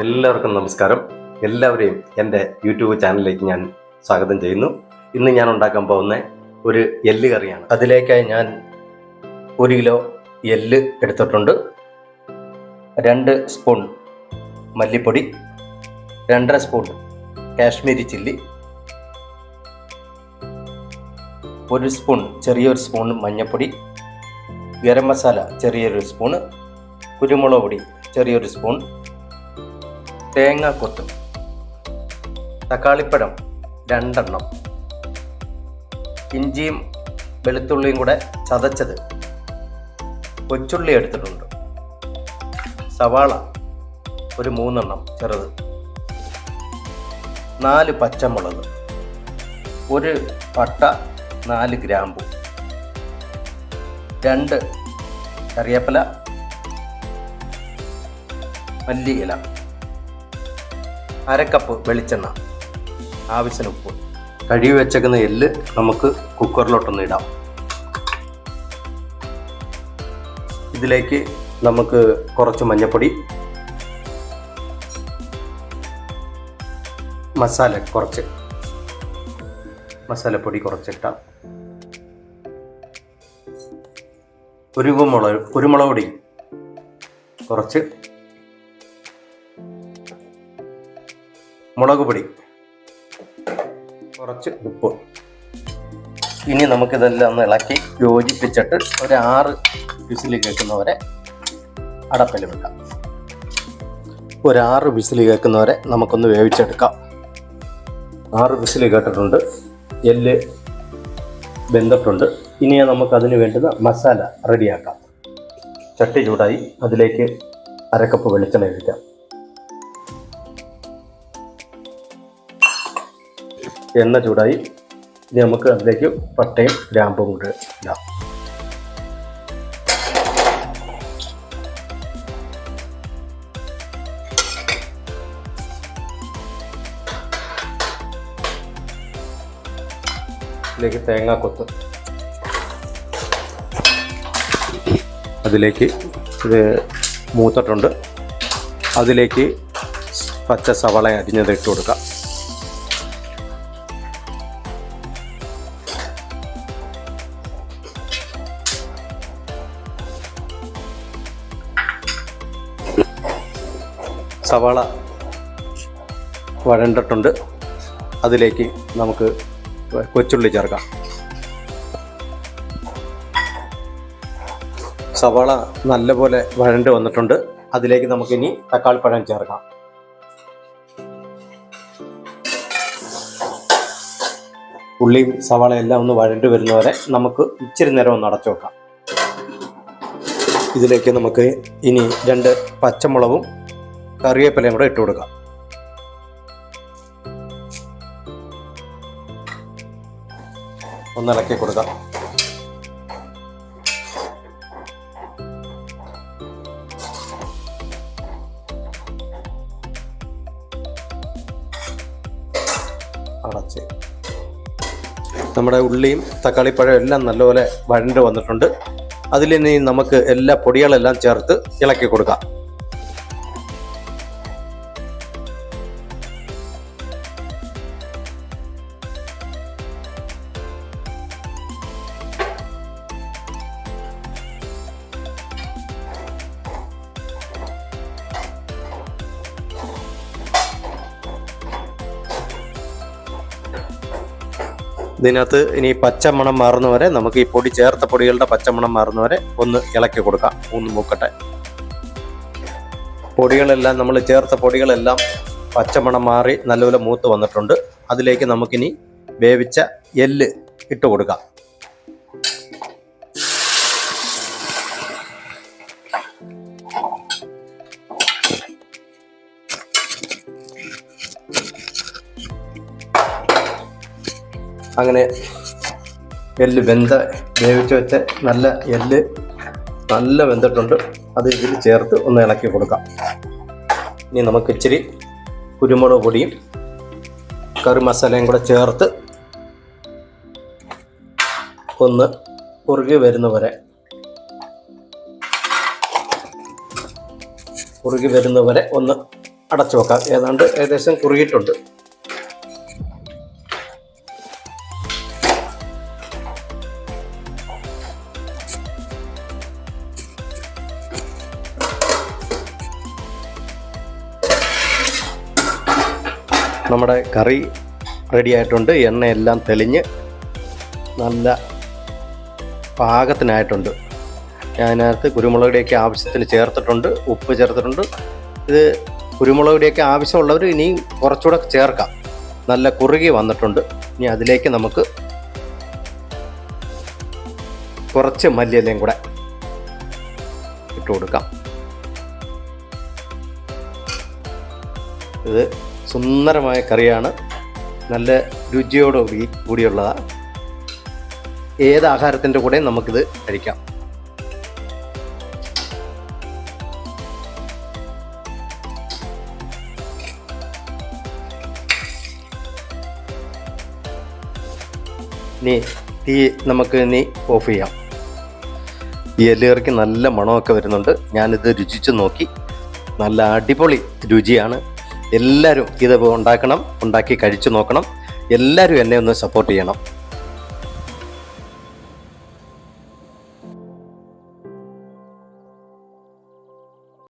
എല്ലാവർക്കും നമസ്കാരം. എല്ലാവരെയും എന്റെ യൂട്യൂബ് ചാനലിലേക്ക് ഞാൻ സ്വാഗതം ചെയ്യുന്നു. ഇന്ന് ഞാൻ ഉണ്ടാക്കാൻ പോകുന്ന ഒരു എല്ല് കറിയാണ്. അതിലേക്കായി ഞാൻ ഒരു കിലോ എല്ല് എടുത്തിട്ടുണ്ട്. രണ്ട് സ്പൂൺ മല്ലിപ്പൊടി രണ്ടര സ്പൂൺ കാശ്മീരി ചില്ലി ഒരു സ്പൂൺ ചെറിയൊരു സ്പൂൺ മഞ്ഞൾപ്പൊടി ഗരം മസാല ചെറിയൊരു സ്പൂണ് കുരുമുളക് പൊടി ചെറിയൊരു സ്പൂൺ തേങ്ങാക്കൊത്ത്. തക്കാളിപ്പഴം രണ്ടെണ്ണം. ഇഞ്ചിയും വെളുത്തുള്ളിയും കൂടെ ചതച്ചത് കൊച്ചുള്ളി എടുത്തിട്ടുണ്ട്. സവാള ഒരു മൂന്നെണ്ണം ചെറുത്. നാല് പച്ചമുളക്. ഒരു പട്ട നാല് ഗ്രാമ്പു. രണ്ട് കറിവേപ്പില മല്ലിയില അരക്കപ്പ് വെളിച്ചെണ്ണ. ആവശ്യത്തിന് ഉപ്പ്. കഴുകി വെച്ചേക്കുന്ന എല്ല് നമുക്ക് കുക്കറിലോട്ടൊന്ന് ഇടാം. ഇതിലേക്ക് നമുക്ക് കുറച്ച് മഞ്ഞൾപ്പൊടി മസാല കുറച്ച് മസാലപ്പൊടി കുറച്ചിട്ടാം. കുരുമുളക് കുരുമുളക് പൊടി കുറച്ച് മുളക് പൊടി. കുറച്ച് ഉപ്പ്. ഇനി നമുക്കിതെല്ലാം ഒന്ന് ഇളക്കി യോജിപ്പിച്ചിട്ട് ഒരു ആറ് വിസിൽ കേൾക്കുന്നവരെ അടപ്പിൽ വെക്കാം. ഒരു ആറ് വിസിൽ കേൾക്കുന്നവരെ നമുക്കൊന്ന് വേവിച്ചെടുക്കാം. ആറ് വിസിൽ കേട്ടിട്ടുണ്ട്. എല്ല് വെന്തിട്ടുണ്ട്. ഇനി നമുക്ക് അതിന് വേണ്ടുന്ന മസാല റെഡിയാക്കാം. ചട്ടി ചൂടായി അതിലേക്ക് അരക്കപ്പ് വെളിച്ചെണ്ണ ഒഴിക്കാം. എണ്ണ ചൂടായി ഇനി നമുക്ക് അതിലേക്ക് പട്ടയും ഗ്രാമ്പും കൂടെ ഇടാം. ഇതിലേക്ക് തേങ്ങാക്കൊത്ത് അതിലേക്ക് ഇത് മൂത്തിട്ടുണ്ട്. അതിലേക്ക് പച്ച സവള അരിഞ്ഞത് ഇട്ട് കൊടുക്കാം. സവാള വഴണ്ടിട്ടുണ്ട്. അതിലേക്ക് നമുക്ക് കൊച്ചുള്ളി ചേർക്കാം. സവാള നല്ലപോലെ വഴണ്ട് വന്നിട്ടുണ്ട്. അതിലേക്ക് നമുക്കിനി തക്കാളി പഴം ചേർക്കാം. ഉള്ളിയും സവാളയും എല്ലാം ഒന്ന് വഴണ്ട് വരുന്നവരെ നമുക്ക് ഇച്ചിരി നേരം ഒന്ന് അടച്ചു വെക്കാം. ഇതിലേക്ക് നമുക്ക് ഇനി രണ്ട് പച്ചമുളകും കറിവേപ്പിലയും കൂടെ ഇട്ട് കൊടുക്കാം. ഒന്ന് ഇളക്കി കൊടുക്കാം. അടച്ച്. നമ്മുടെ ഉള്ളിയും തക്കാളിപ്പഴം എല്ലാം നല്ലപോലെ വഴണ്ട് വന്നിട്ടുണ്ട്. അതിലിനി നമുക്ക് എല്ലാ പൊടികളെല്ലാം ചേർത്ത് ഇളക്കി കൊടുക്കാം. ഇതിനകത്ത് ഇനി പച്ചമണം മാറുന്നവരെ നമുക്ക് ഈ പൊടി ചേർത്ത പൊടികളുടെ പച്ചമണം മാറുന്നവരെ ഒന്ന് ഇളക്കി കൊടുക്കാം. ഒന്ന് മൂക്കട്ടെ. പൊടികളെല്ലാം നമ്മൾ ചേർത്ത പൊടികളെല്ലാം പച്ചമണം മാറി നല്ലപോലെ മൂത്ത് വന്നിട്ടുണ്ട്. അതിലേക്ക് നമുക്കിനി വേവിച്ച എല്ല് ഇട്ട് കൊടുക്കാം. അങ്ങനെ എല്ല് വെന്ത വേവിച്ച് വെച്ച നല്ല എല്ല് നല്ല വെന്തിട്ടുണ്ട്. അത് ഇതിൽ ചേർത്ത് ഒന്ന് ഇളക്കി കൊടുക്കാം. ഇനി നമുക്ക് ഇച്ചിരി കുരുമുളക് പൊടിയും കറി മസാലയും കൂടെ ചേർത്ത് ഒന്ന് കുറുകി വരുന്ന വരെ കുറുകി വരുന്നവരെ ഒന്ന് അടച്ചു വെക്കാം. ഏതാണ്ട് ഏകദേശം കുറുകിയിട്ടുണ്ട്. നമ്മുടെ കറി റെഡി ആയിട്ടുണ്ട്. എണ്ണയെല്ലാം തെളിഞ്ഞ് നല്ല പാകത്തിനായിട്ടുണ്ട്. ഞാൻ അതിനകത്ത് കുരുമുളക് പൊടിയൊക്കെ ആവശ്യത്തിന് ചേർത്തിട്ടുണ്ട്. ഉപ്പ് ചേർത്തിട്ടുണ്ട്. ഇത് കുരുമുളക് പൊടിയൊക്കെ ആവശ്യമുള്ളവർ ഇനിയും കുറച്ചുകൂടെ ചേർക്കാം. നല്ല കുറുകി വന്നിട്ടുണ്ട്. ഇനി അതിലേക്ക് നമുക്ക് കുറച്ച് മല്ലിയിലയും കൂടെ ഇട്ട് കൊടുക്കാം ഇത് സുന്ദരമായ കറിയാണ്. നല്ല രുചിയോട് കൂടി കൂടിയുള്ളതാണ് ഏത് ആഹാരത്തിന്റെ കൂടെ നമുക്കിത് കഴിക്കാം. ഇനി തീ നമുക്ക് ഇനി ഓഫ് ചെയ്യാം. ഈ എല്ലുകറിക്ക് നല്ല മണമൊക്കെ വരുന്നുണ്ട്. ഞാനിത് രുചിച്ച് നോക്കി. നല്ല അടിപൊളി രുചിയാണ്. എല്ലാവരും ഇത് ഉണ്ടാക്കണം ഉണ്ടാക്കി കഴിച്ചു നോക്കണം. എല്ലാവരും എന്നെ ഒന്ന് സപ്പോർട്ട് ചെയ്യണം.